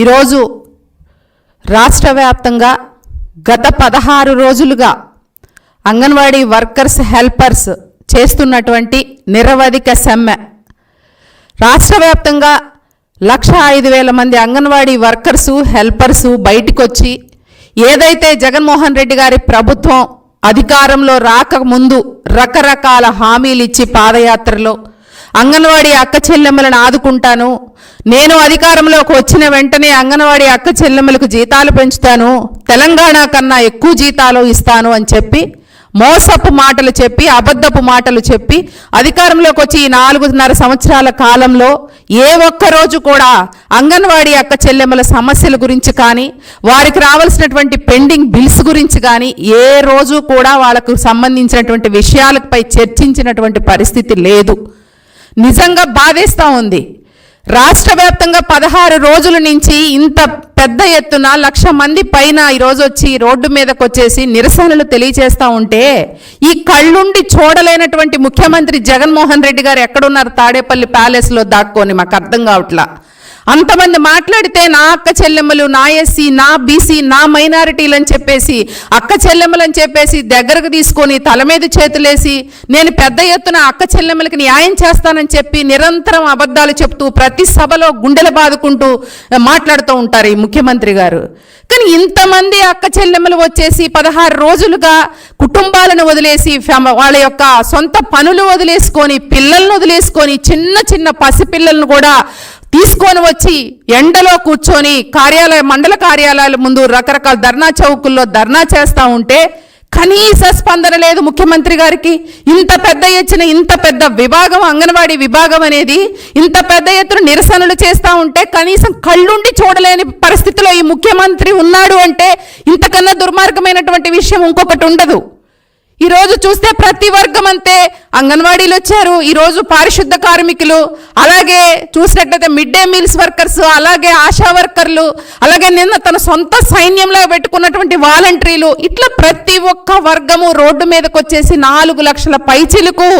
ఈరోజు రాష్ట్ర వ్యాప్తంగా గత పదహారు రోజులుగా అంగన్వాడీ వర్కర్స్ హెల్పర్స్ చేస్తున్నటువంటి నిరవధిక సమ్మె. రాష్ట్ర వ్యాప్తంగా లక్ష ఐదు వేల మంది అంగన్వాడీ వర్కర్సు హెల్పర్సు బయటికొచ్చి ఏదైతే జగన్మోహన్ రెడ్డి గారి ప్రభుత్వం అధికారంలో రాకముందు రకరకాల హామీలు ఇచ్చి పాదయాత్రలో అంగన్వాడీ అక్క చెల్లెమ్మలను ఆదుకుంటాను. నేను అధికారంలోకి వచ్చిన వెంటనే అంగన్వాడీ అక్క చెల్లెమ్మలకు జీతాలు పెంచుతాను. తెలంగాణ కన్నా ఎక్కువ జీతాలు ఇస్తాను అని చెప్పి మోసపు మాటలు చెప్పి అబద్ధపు మాటలు చెప్పి అధికారంలోకి వచ్చి ఈ నాలుగున్నర సంవత్సరాల కాలంలో ఏ ఒక్క రోజు కూడా అంగన్వాడీ అక్క చెల్లెమ్మల సమస్యల గురించి కానీ వారికి రావాల్సినటువంటి పెండింగ్ బిల్స్ గురించి కానీ ఏ రోజు కూడా వాళ్ళకు సంబంధించినటువంటి విషయాలపై చర్చించినటువంటి పరిస్థితి లేదు. నిజంగా బాధేస్తూ ఉంది. రాష్ట్ర వ్యాప్తంగా పదహారు రోజుల నుంచి ఇంత పెద్ద ఎత్తున లక్ష మంది పైన ఈరోజు వచ్చి రోడ్డు మీదకు వచ్చేసి నిరసనలు తెలియజేస్తూ ఉంటే ఈ కళ్ళుండి చూడలేనటువంటి ముఖ్యమంత్రి జగన్మోహన్ రెడ్డి గారు ఎక్కడున్నారు తాడేపల్లి ప్యాలెస్లో దాక్కొని మాకు అర్థం కావట్లా. అంతమంది మాట్లాడితే నా అక్క చెల్లెమ్మలు నా ఎస్సీ నా బీసీ నా మైనారిటీలు అని చెప్పేసి అక్క చెల్లెమ్మలు అని చెప్పేసి దగ్గరకు తీసుకొని తల మీద చేతులేసి నేను పెద్ద ఎత్తున అక్క చెల్లెమ్మలకి న్యాయం చేస్తానని చెప్పి నిరంతరం అబద్ధాలు చెప్తూ ప్రతి సభలో గుండెలు బాదుకుంటూ మాట్లాడుతూ ఉంటారు ఈ ముఖ్యమంత్రి గారు. కానీ ఇంతమంది అక్క చెల్లెమ్మలు వచ్చేసి పదహారు రోజులుగా కుటుంబాలను వదిలేసి వాళ్ళ యొక్క సొంత పనులు వదిలేసుకొని పిల్లలను వదిలేసుకొని చిన్న చిన్న పసిపిల్లలను కూడా తీసుకొని వచ్చి ఎండలో కూర్చొని కార్యాలయ మండల కార్యాలయాల ముందు రకరకాల ధర్నా చౌకుల్లో ధర్నా చేస్తూ ఉంటే కనీస స్పందన లేదు ముఖ్యమంత్రి గారికి. ఇంత పెద్ద ఎత్తున ఇంత పెద్ద విభాగం అంగన్వాడీ విభాగం అనేది ఇంత పెద్ద ఎత్తున నిరసనలు చేస్తూ ఉంటే కనీసం కళ్ళుండి చూడలేని పరిస్థితిలో ఈ ముఖ్యమంత్రి ఉన్నాడు అంటే ఇంతకన్నా దుర్మార్గమైనటువంటి విషయం ఇంకొకటి ఉండదు. ఈరోజు చూస్తే ప్రతి వర్గం అంతే. అంగన్వాడీలు వచ్చారు. ఈరోజు పారిశుద్ధ కార్మికులు అలాగే చూసినట్లయితే మిడ్ డే మీల్స్ వర్కర్స్ అలాగే ఆశా వర్కర్లు అలాగే నిన్న తన సొంత సైన్యంలో పెట్టుకున్నటువంటి వాలంటీర్లు ఇట్లా ప్రతి ఒక్క వర్గము రోడ్డు మీదకి వచ్చేసి నాలుగు లక్షల పైచిలకు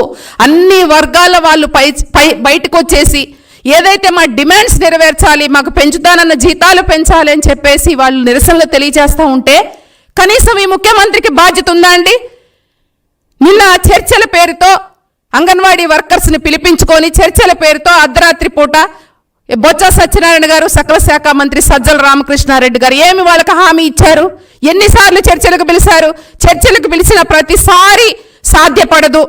అన్ని వర్గాల వాళ్ళు పై పై బయటకు వచ్చేసి ఏదైతే మా డిమాండ్స్ నెరవేర్చాలి మాకు పెంచుతానన్న జీతాలు పెంచాలి అని చెప్పేసి వాళ్ళు నిరసనలు తెలియజేస్తూ ఉంటే కనీసం ఈ ముఖ్యమంత్రికి బాధ్యత ఉందా అండి? నిన్న చర్చల పేరుతో అంగన్వాడీ వర్కర్స్ని పిలిపించుకొని చర్చల పేరుతో అర్ధరాత్రి పూట బొత్స సత్యనారాయణ గారు సకల శాఖ మంత్రి సజ్జల రామకృష్ణారెడ్డి గారు ఏమి వాళ్ళకి హామీ ఇచ్చారు? ఎన్నిసార్లు చర్చలకు పిలిచారు? చర్చలకు పిలిచిన ప్రతిసారి సాధ్యపడదు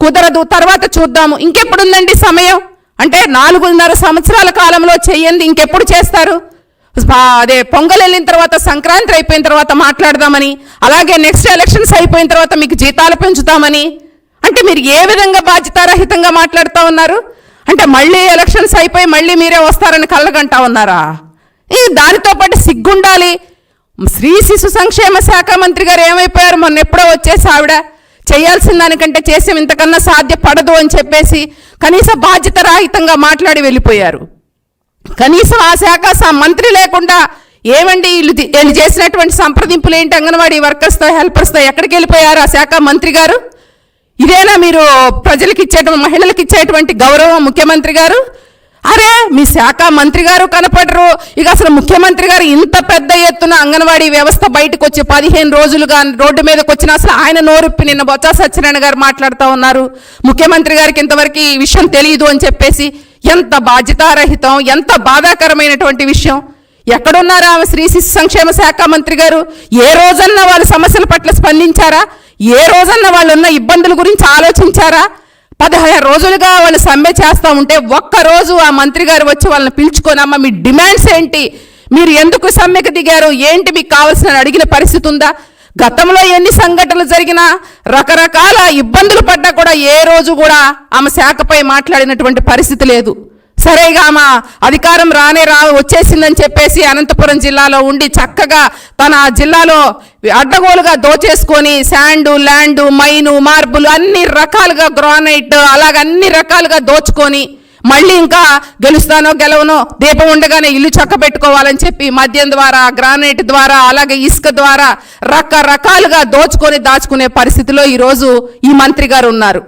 కుదరదు. తర్వాత చూద్దాము. ఇంకెప్పుడుందండి సమయం? అంటే నాలుగున్నర సంవత్సరాల కాలంలో చెయ్యండి ఇంకెప్పుడు చేస్తారు? అదే పొంగల్ వెళ్ళిన తర్వాత సంక్రాంతి అయిపోయిన తర్వాత మాట్లాడదామని అలాగే నెక్స్ట్ ఎలక్షన్స్ అయిపోయిన తర్వాత మీకు జీతాలు పెంచుతామని అంటే మీరు ఏ విధంగా బాధ్యతారహితంగా మాట్లాడుతూ ఉన్నారు? అంటే మళ్ళీ ఎలక్షన్స్ అయిపోయి మళ్ళీ మీరే వస్తారని కళ్ళగంటా ఉన్నారా? ఈ దానితో పాటు సిగ్గుండాలి. స్త్రీ శిశు సంక్షేమ శాఖ మంత్రి గారు ఏమైపోయారు? మొన్న ఎప్పుడో వచ్చేసి ఆవిడ చేయాల్సిన దానికంటే చేసే ఇంతకన్నా సాధ్యపడదు అని చెప్పేసి కనీస బాధ్యత రాహితంగా మాట్లాడి వెళ్ళిపోయారు. కనీసం ఆ శాఖ మంత్రి లేకుండా ఏమండి వీళ్ళు వీళ్ళు చేసినటువంటి సంప్రదింపులు ఏంటి? అంగన్వాడీ వర్కర్స్తో హెల్పర్స్తో ఎక్కడికి వెళ్ళిపోయారు ఆ శాఖ మంత్రి గారు? ఇదేనా మీరు ప్రజలకు ఇచ్చేటువంటి మహిళలకు ఇచ్చేటువంటి గౌరవం ముఖ్యమంత్రి గారు? అరే మీ శాఖ మంత్రి గారు కనపడరు. ఇక అసలు ముఖ్యమంత్రి గారు ఇంత పెద్ద ఎత్తున అంగన్వాడీ వ్యవస్థ బయటకు వచ్చి పదిహేను రోజులుగా రోడ్డు మీదకి వచ్చిన అసలు ఆయన నోరుప్పి నిన్న బొత్స సత్యనారాయణ గారు మాట్లాడుతూ ఉన్నారు. ముఖ్యమంత్రి గారికి ఇంతవరకు ఈ విషయం తెలియదు అని చెప్పేసి ఎంత బాధ్యతారహితం ఎంత బాధాకరమైనటువంటి విషయం. ఎక్కడున్నారా ఆమె స్త్రీ శిశు సంక్షేమ శాఖ మంత్రి గారు? ఏ రోజన్నా వాళ్ళ సమస్యల పట్ల స్పందించారా? ఏ రోజన్నా వాళ్ళు ఉన్న ఇబ్బందుల గురించి ఆలోచించారా? పదహారు రోజులుగా వాళ్ళు సమ్మె చేస్తూ ఉంటే ఒక్క రోజు ఆ మంత్రి గారు వచ్చి వాళ్ళని పిలుచుకొని మీ డిమాండ్స్ ఏంటి? మీరు ఎందుకు సమ్మెకు దిగారు? ఏంటి మీకు కావాల్సిన అడిగిన పరిస్థితి ఉందా? గతంలో ఎన్ని సంఘటనలు జరిగినా రకరకాల ఇబ్బందులు పడ్డా కూడా ఏ రోజు కూడా ఆమె శాఖపై మాట్లాడినటువంటి పరిస్థితి లేదు. సరేగా ఆమె అధికారం రానే రా వచ్చేసిందని చెప్పేసి అనంతపురం జిల్లాలో ఉండి చక్కగా తన జిల్లాలో అడ్డగోలుగా దోచేసుకొని శాండు ల్యాండు మైను మార్బుల్ అన్ని రకాలుగా గ్రానైట్ అలాగ అన్ని రకాలుగా దోచుకొని మళ్ళీ ఇంకా గెలుస్తానో గెలవనో దీపం ఉండగానే ఇల్లు చక్క పెట్టుకోవాలని చెప్పి మద్యం ద్వారా గ్రానైట్ ద్వారా అలాగే ఇసుక ద్వారా రకరకాలుగా దోచుకొని దాచుకునే పరిస్థితిలో ఈరోజు ఈ మంత్రి గారు ఉన్నారు.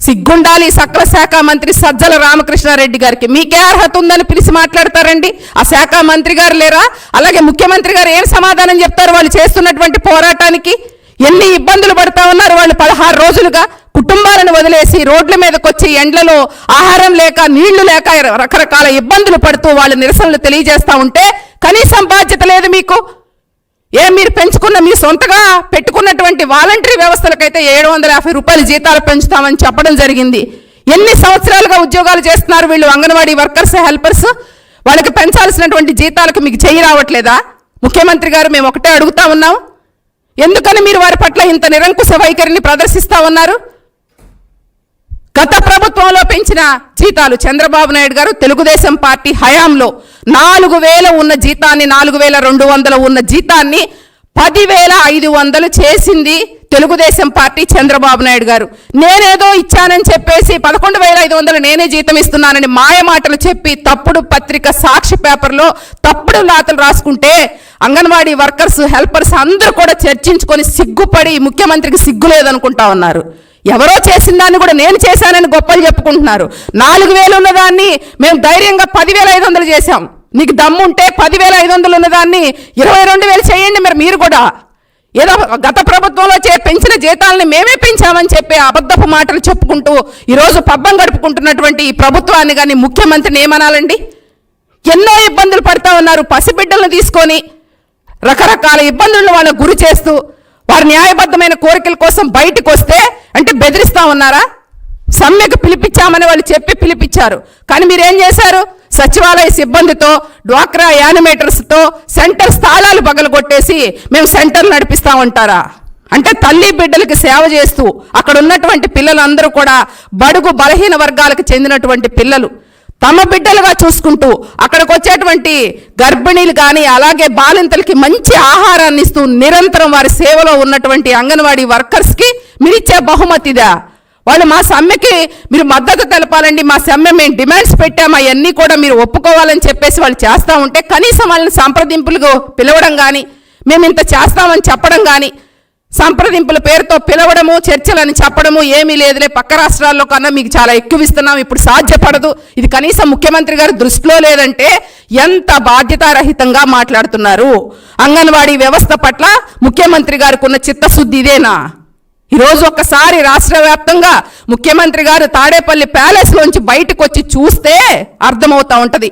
సిగ్గుండాలి సకల శాఖ మంత్రి సజ్జల రామకృష్ణారెడ్డి గారికి. మీకే అర్హత ఉందని పిలిచి మాట్లాడతారండి. ఆ శాఖ మంత్రి గారు లేరా? అలాగే ముఖ్యమంత్రి గారు ఏం సమాధానం చెప్తారు వాళ్ళు చేస్తున్నటువంటి పోరాటానికి? ఎన్ని ఇబ్బందులు పడతా ఉన్నారు వాళ్ళు పదహారు రోజులుగా కుటుంబాలను వదిలేసి రోడ్ల మీదకి వచ్చి ఎండ్లలో ఆహారం లేక నీళ్ళు లేక రకరకాల ఇబ్బందులు పడుతూ వాళ్ళు నిరసనలు తెలియజేస్తూ ఉంటే కనీసం బాధ్యత లేదు మీకు. ఏ మీరు పెంచుకున్న మీ సొంతగా పెట్టుకున్నటువంటి వాలంటరీ వ్యవస్థలకైతే ఏడు వందల యాభై రూపాయల జీతాలు పెంచుతామని చెప్పడం జరిగింది. ఎన్ని సంవత్సరాలుగా ఉద్యోగాలు చేస్తున్నారు వీళ్ళు అంగన్వాడీ వర్కర్స్ హెల్పర్స్? వాళ్ళకి పెంచాల్సినటువంటి జీతాలకు మీకు చేయి రావట్లేదా? ముఖ్యమంత్రి గారు మేము ఒకటే అడుగుతా ఉన్నాం. ఎందుకని మీరు వారి పట్ల ఇంత నిరంకుశ వైఖరిని ప్రదర్శిస్తా ఉన్నారు? గత ప్రభుత్వంలో పెంచిన జీతాలు చంద్రబాబు నాయుడు గారు తెలుగుదేశం పార్టీ హయాంలో నాలుగు వేల ఉన్న జీతాన్ని నాలుగు వేల రెండు వందల ఉన్న జీతాన్ని పదివేల ఐదు వందలు చేసింది తెలుగుదేశం పార్టీ చంద్రబాబు నాయుడు గారు. నేనేదో ఇచ్చానని చెప్పేసి పదకొండు వేల ఐదు వందలు నేనే జీతం ఇస్తున్నానని మాయ మాటలు చెప్పి తప్పుడు పత్రిక సాక్షి పేపర్లో తప్పుడు లాతలు రాసుకుంటే అంగన్వాడీ వర్కర్స్ హెల్పర్స్ అందరూ కూడా చర్చించుకొని సిగ్గుపడి ముఖ్యమంత్రికి సిగ్గు లేదనుకుంటా ఉన్నారు. ఎవరో చేసిన దాన్ని కూడా నేను చేశానని గొప్పలు చెప్పుకుంటున్నారు. నాలుగు వేలు ఉన్నదాన్ని మేము ధైర్యంగా పదివేల ఐదు వందలు చేశాం. నీకు దమ్ముంటే పదివేల ఐదు వందలు ఉన్నదాన్ని ఇరవై రెండు వేలు చేయండి మరి మీరు కూడా. ఏదో గత ప్రభుత్వంలో చే పెంచిన జీతాలని మేమే పెంచామని చెప్పి అబద్ధపు మాటలు చెప్పుకుంటూ ఈరోజు పబ్బం గడుపుకుంటున్నటువంటి ఈ ప్రభుత్వాన్ని కానీ ముఖ్యమంత్రిని ఏమనాలండి? ఎన్నో ఇబ్బందులు పడతా ఉన్నారు. పసిబిడ్డలను తీసుకొని రకరకాల ఇబ్బందులను వాళ్ళకు గురి చేస్తూ వారి న్యాయబద్ధమైన కోరికల కోసం బయటకు వస్తే అంటే బెదిరిస్తా ఉన్నారా? సమ్మెకు పిలిపించామని వాళ్ళు చెప్పి పిలిపించారు. కానీ మీరేం చేశారు? సచివాలయ సిబ్బందితో డ్వాక్రా యానిమేటర్స్తో సెంటర్ స్థాళాలు పగలగొట్టేసి మేము సెంటర్ నడిపిస్తా ఉంటారా అంటే తల్లి బిడ్డలకి సేవ చేస్తూ అక్కడ ఉన్నటువంటి పిల్లలందరూ కూడా బడుగు బలహీన వర్గాలకు చెందినటువంటి పిల్లలు. తమ బిడ్డలుగా చూసుకుంటూ అక్కడికి వచ్చేటువంటి గర్భిణీలు కానీ అలాగే బాలింతలకి మంచి ఆహారాన్ని ఇస్తూ నిరంతరం వారి సేవలో ఉన్నటువంటి అంగన్వాడీ వర్కర్స్కి మీరిచ్చే బహుమతిదా? వాళ్ళు మా సమ్మెకి మీరు మద్దతు తెలపాలండి మా సమ్మె మేము డిమాండ్స్ పెట్టాము అవన్నీ కూడా మీరు ఒప్పుకోవాలని చెప్పేసి వాళ్ళు చేస్తూ ఉంటే కనీసం వాళ్ళని సంప్రదింపులకు పిలవడం కానీ మేము ఇంత చేస్తామని చెప్పడం కానీ సంప్రదింపుల పేరుతో పిలవడము చర్చలని చెప్పడము ఏమీ లేదులే. పక్క రాష్ట్రాల్లో కన్నా మీకు చాలా ఎక్కువ ఇస్తున్నాం ఇప్పుడు సాధ్యపడదు. ఇది కనీసం ముఖ్యమంత్రి గారి దృష్టిలో లేదంటే ఎంత బాధ్యతారహితంగా మాట్లాడుతున్నారు. అంగన్వాడీ వ్యవస్థ పట్ల ముఖ్యమంత్రి గారికి ఉన్న చిత్తశుద్ధి ఇదేనా? ఈరోజు ఒక్కసారి రాష్ట్ర వ్యాప్తంగా ముఖ్యమంత్రి గారు తాడేపల్లి ప్యాలెస్లోంచి బయటకు వచ్చి చూస్తే అర్థమవుతా ఉంటుంది.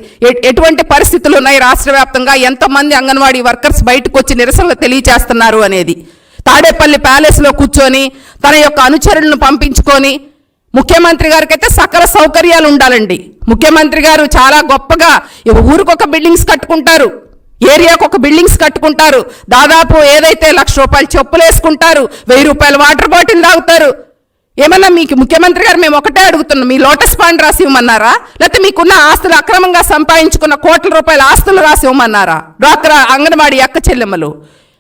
ఎటువంటి పరిస్థితులు ఉన్నాయి రాష్ట్ర వ్యాప్తంగా? ఎంతమంది అంగన్వాడీ వర్కర్స్ బయటకు వచ్చి నిరసనలు తెలియచేస్తున్నారు అనేది. తాడేపల్లి ప్యాలెస్లో కూర్చొని తన యొక్క అనుచరులను పంపించుకొని ముఖ్యమంత్రి గారికి అయితే సకల సౌకర్యాలు ఉండాలండి. ముఖ్యమంత్రి గారు చాలా గొప్పగా ఊరికొక బిల్డింగ్స్ కట్టుకుంటారు. ఏరియాకు ఒక బిల్డింగ్స్ కట్టుకుంటారు. దాదాపు ఏదైతే లక్ష రూపాయలు చెప్పులు వేసుకుంటారు వెయ్యి రూపాయల వాటర్ బాటిల్ తాగుతారు. ఏమన్నా మీకు ముఖ్యమంత్రి గారు మేము ఒకటే అడుగుతున్నాం మీ లోటస్ పాండ్ రాసి ఇవ్వమన్నారా? లేకపోతే మీకున్న ఆస్తులు అక్రమంగా సంపాదించుకున్న కోట్ల రూపాయల ఆస్తులు రాసి ఇవ్వమన్నారా? డ్వాక్రా అంగన్వాడీ అక్క చెల్లెమ్మలు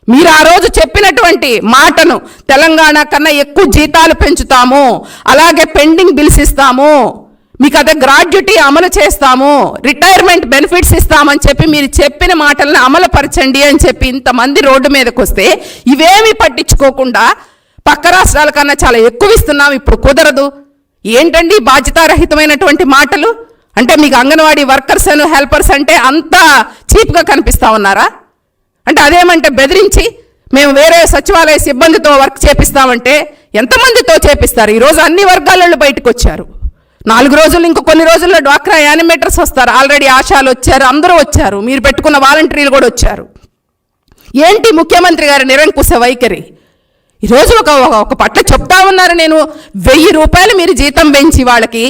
మీరు ఆ రోజు చెప్పినటువంటి మాటను తెలంగాణ కన్నా ఎక్కువ జీతాలు పెంచుతాము అలాగే పెండింగ్ బిల్స్ ఇస్తాము. మీకు అదే గ్రాడ్యుటీ అమలు చేస్తాము రిటైర్మెంట్ బెనిఫిట్స్ ఇస్తామని చెప్పి మీరు చెప్పిన మాటలను అమలుపరచండి అని చెప్పి ఇంతమంది రోడ్డు మీదకి వస్తే ఇవేమీ పట్టించుకోకుండా పక్క రాష్ట్రాల కన్నా చాలా ఎక్కువ ఇస్తున్నాం ఇప్పుడు కుదరదు. ఏంటండి బాధ్యతారహితమైనటువంటి మాటలు? అంటే మీకు అంగన్వాడీ వర్కర్స్ అను హెల్పర్స్ అంటే అంత చీప్గా కనిపిస్తా ఉన్నారా? అంటే అదేమంటే బెదిరించి మేము వేరే సచివాలయ సిబ్బందితో వర్క్ చేపిస్తామంటే ఎంతమందితో చేపిస్తారు? ఈరోజు అన్ని వర్గాలలో బయటకు వచ్చారు నాలుగు రోజులు ఇంకో కొన్ని రోజుల్లో డ్వాక్రా యానిమేటర్స్ వస్తారు. ఆల్రెడీ ఆశాలు వచ్చారు అందరూ వచ్చారు. మీరు పెట్టుకున్న వాలంటీర్లు కూడా వచ్చారు. ఏంటి ముఖ్యమంత్రి గారి నిరంకుశ వైఖరి? ఈరోజు ఒక ఒక- ఒక పట్ల చెప్తా ఉన్నారు నేను. వెయ్యి రూపాయలు మీరు జీతం పెంచి వాళ్ళకి.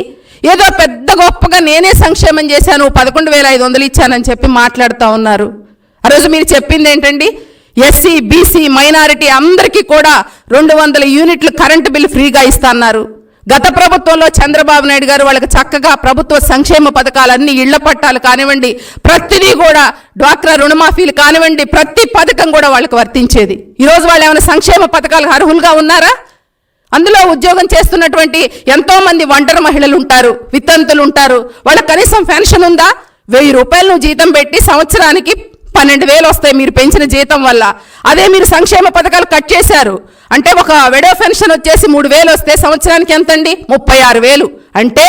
ఏదో పెద్ద గొప్పగా నేనే సంక్షేమం చేశాను పదకొండు వేల ఐదు వందలు ఇచ్చానని చెప్పి మాట్లాడుతూ ఉన్నారు. ఆ రోజు మీరు చెప్పింది ఏంటండి? ఎస్సీ బీసీ మైనారిటీ అందరికీ కూడా రెండు వందల యూనిట్లు కరెంటు బిల్లు ఫ్రీగా ఇస్తా అన్నారు. గత ప్రభుత్వంలో చంద్రబాబు నాయుడు గారు వాళ్ళకి చక్కగా ప్రభుత్వ సంక్షేమ పథకాలన్నీ ఇళ్ళ పట్టాలు కానివ్వండి ప్రతిదీ కూడా డ్వాక్రా రుణమాఫీలు కానివ్వండి ప్రతి పథకం కూడా వాళ్ళకి వర్తించేది. ఈరోజు వాళ్ళు ఏమైనా సంక్షేమ పథకాలకు అర్హులుగా ఉన్నారా? అందులో ఉద్యోగం చేస్తున్నటువంటి ఎంతో మంది ఒంటరి మహిళలు ఉంటారు వితంతులు ఉంటారు. వాళ్ళకి కనీసం పెన్షన్ ఉందా? వెయ్యి రూపాయలు నువ్వు జీతం పెట్టి సంవత్సరానికి పన్నెండు వేలు వస్తాయి మీరు పెంచిన జీతం వల్ల. అదే మీరు సంక్షేమ పథకాలు కట్ చేశారు. అంటే ఒక వెడో పెన్షన్ వచ్చేసి మూడు వేలు వస్తే సంవత్సరానికి ఎంత అండి ముప్పై ఆరు వేలు. అంటే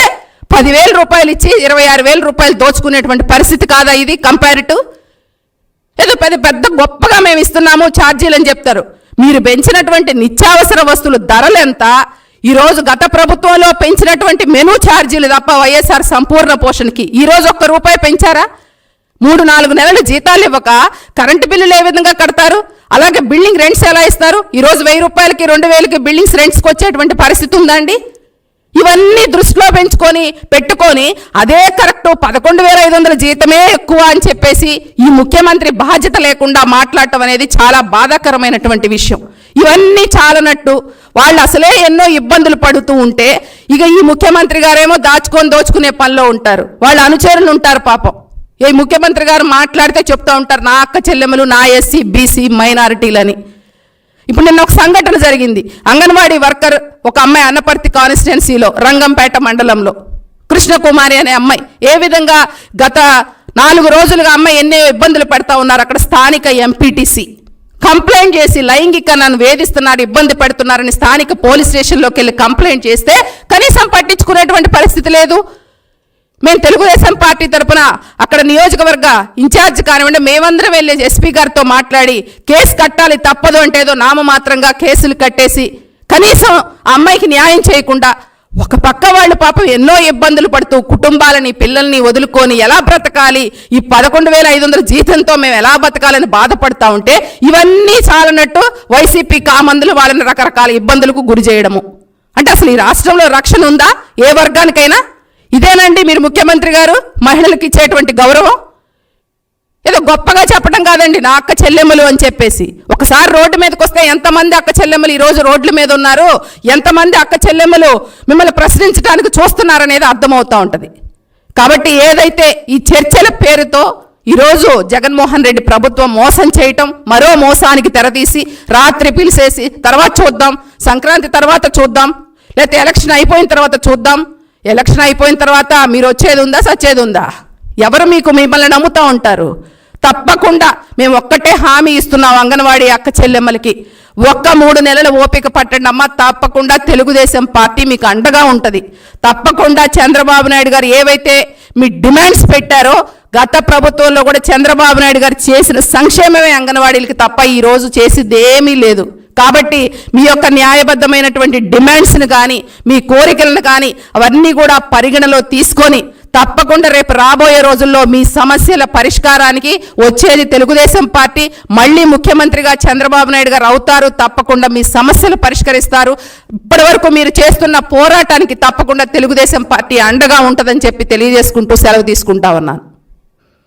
పదివేల రూపాయలు ఇచ్చి ఇరవై ఆరు వేల రూపాయలు దోచుకునేటువంటి పరిస్థితి కాదా ఇది కంపారిటివ్ ఏదో పెద్ద పెద్ద గొప్పగా మేము ఇస్తున్నాము ఛార్జీలు అని చెప్తారు. మీరు పెంచినటువంటి నిత్యావసర వస్తువుల ధరలు ఎంత? ఈరోజు గత ప్రభుత్వంలో పెంచినటువంటి మెనూ ఛార్జీలు తప్ప వైఎస్ఆర్ సంపూర్ణ పోషణకి. ఈరోజు ఒక్క రూపాయి పెంచారా? మూడు నాలుగు నెలలు జీతాలు ఇవ్వక కరెంటు బిల్లులు ఏ విధంగా కడతారు? అలాగే బిల్డింగ్ రెంట్స్ ఎలా ఇస్తారు? ఈరోజు వెయ్యి రూపాయలకి రెండు వేలకి బిల్డింగ్స్ రెంట్స్కి వచ్చేటువంటి పరిస్థితి ఉందండి ఇవన్నీ దృష్టిలో పెంచుకొని పెట్టుకొని అదే కరెక్ట్ పదకొండు వేల ఐదు వందల జీతమే ఎక్కువ అని చెప్పేసి ఈ ముఖ్యమంత్రి బాధ్యత లేకుండా మాట్లాడటం అనేది చాలా బాధాకరమైనటువంటి విషయం. ఇవన్నీ చాలనట్టు వాళ్ళు అసలే ఎన్నో ఇబ్బందులు పడుతూ ఉంటే ఇక ఈ ముఖ్యమంత్రి గారేమో దాచుకొని దోచుకునే పనిలో ఉంటారు. వాళ్ళ అనుచరులు ఉంటారు పాపం. ఈ ముఖ్యమంత్రి గారు మాట్లాడితే చెప్తూ ఉంటారు నా అక్క చెల్లెమ్మలు నా ఎస్సీ బీసీ మైనారిటీలని. ఇప్పుడు నిన్న ఒక సంఘటన జరిగింది. అంగన్వాడీ వర్కర్ ఒక అమ్మాయి అన్నపర్తి కాన్స్టిట్యున్సీలో రంగంపేట మండలంలో. కృష్ణకుమారి అనే అమ్మాయి. ఏ విధంగా గత నాలుగు రోజులుగా అమ్మాయి ఎన్నో ఇబ్బందులు పెడతా ఉన్నారు అక్కడ స్థానిక ఎంపీటీసీ. కంప్లైంట్ చేసి లైంగిక నన్ను వేధిస్తున్నారు ఇబ్బంది పెడుతున్నారని స్థానిక పోలీస్ స్టేషన్లోకి వెళ్ళి కంప్లైంట్ చేస్తే కనీసం పట్టించుకునేటువంటి పరిస్థితి లేదు. మేము తెలుగుదేశం పార్టీ తరపున అక్కడ నియోజకవర్గ ఇన్ఛార్జ్ కానివ్వండి మేమందరం వెళ్ళి ఎస్పీ గారితో మాట్లాడి కేసు కట్టాలి తప్పదు అంటే ఏదో నామమాత్రంగా కేసులు కట్టేసి కనీసం ఆ అమ్మాయికి న్యాయం చేయకుండా ఒక పక్క వాళ్ళు పాపం ఎన్నో ఇబ్బందులు పడుతూ కుటుంబాలని పిల్లల్ని వదులుకొని ఎలా బ్రతకాలి ఈ పదకొండు వేల ఐదు వందల జీతంతో మేము ఎలా బ్రతకాలని బాధపడతా ఉంటే ఇవన్నీ చాలనట్టు వైసీపీ కామందులు వాళ్ళని రకరకాల ఇబ్బందులకు గురి చేయడము. అంటే అసలు ఈ రాష్ట్రంలో రక్షణ ఉందా? ఏ వర్గానికైనా ఇదేనండి మీరు ముఖ్యమంత్రి గారు మహిళలకు ఇచ్చేటువంటి గౌరవం? ఏదో గొప్పగా చెప్పడం కాదండి నా అక్క చెల్లెమ్మలు అని చెప్పేసి. ఒకసారి రోడ్డు మీదకి వస్తే ఎంతమంది అక్క చెల్లెమ్మలు ఈరోజు రోడ్ల మీద ఉన్నారు? ఎంతమంది అక్క చెల్లెమ్మలు మిమ్మల్ని ప్రశ్నించడానికి చూస్తున్నారనేది అర్థమవుతూ ఉంటుంది. కాబట్టి ఏదైతే ఈ చర్చల పేరుతో ఈరోజు జగన్మోహన్ రెడ్డి ప్రభుత్వం మోసం చేయటం మరో మోసానికి తెరతీసి రాత్రి పిలిసేసి తర్వాత చూద్దాం సంక్రాంతి తర్వాత చూద్దాం లేకపోతే ఎలక్షన్ అయిపోయిన తర్వాత చూద్దాం ఎలక్షన్ అయిపోయిన తర్వాత మీరు వచ్చేది ఉందా సచ్చేది ఉందా? ఎవరు మీకు మిమ్మల్ని నమ్ముతూ ఉంటారు? తప్పకుండా మేము ఒక్కటే హామీ ఇస్తున్నాం అంగన్వాడీ అక్క చెల్లెమ్మలకి. ఒక్క మూడు నెలల ఓపిక పట్టండి అమ్మ తప్పకుండా తెలుగుదేశం పార్టీ మీకు అండగా ఉంటుంది. తప్పకుండా చంద్రబాబు నాయుడు గారు ఏవైతే మీ డిమాండ్స్ పెట్టారో గత ప్రభుత్వంలో కూడా చంద్రబాబు నాయుడు గారు చేసిన సంక్షేమమే అంగన్వాడీలకి తప్ప ఈరోజు రోజు ఏమీ లేదు. కాబట్టి మీ యొక్క న్యాయబద్ధమైనటువంటి డిమాండ్స్ని కానీ మీ కోరికలను కానీ అవన్నీ కూడా పరిగణలో తీసుకొని తప్పకుండా రేపు రాబోయే రోజుల్లో మీ సమస్యల పరిష్కారానికి వచ్చేది తెలుగుదేశం పార్టీ. మళ్ళీ ముఖ్యమంత్రిగా చంద్రబాబు నాయుడు గారు అవుతారు తప్పకుండా మీ సమస్యలు పరిష్కరిస్తారు. ఇప్పటి వరకు మీరు చేస్తున్న పోరాటానికి తప్పకుండా తెలుగుదేశం పార్టీ అండగా ఉంటుందని చెప్పి తెలియజేసుకుంటూ సెలవు తీసుకుంటా ఉన్నాను.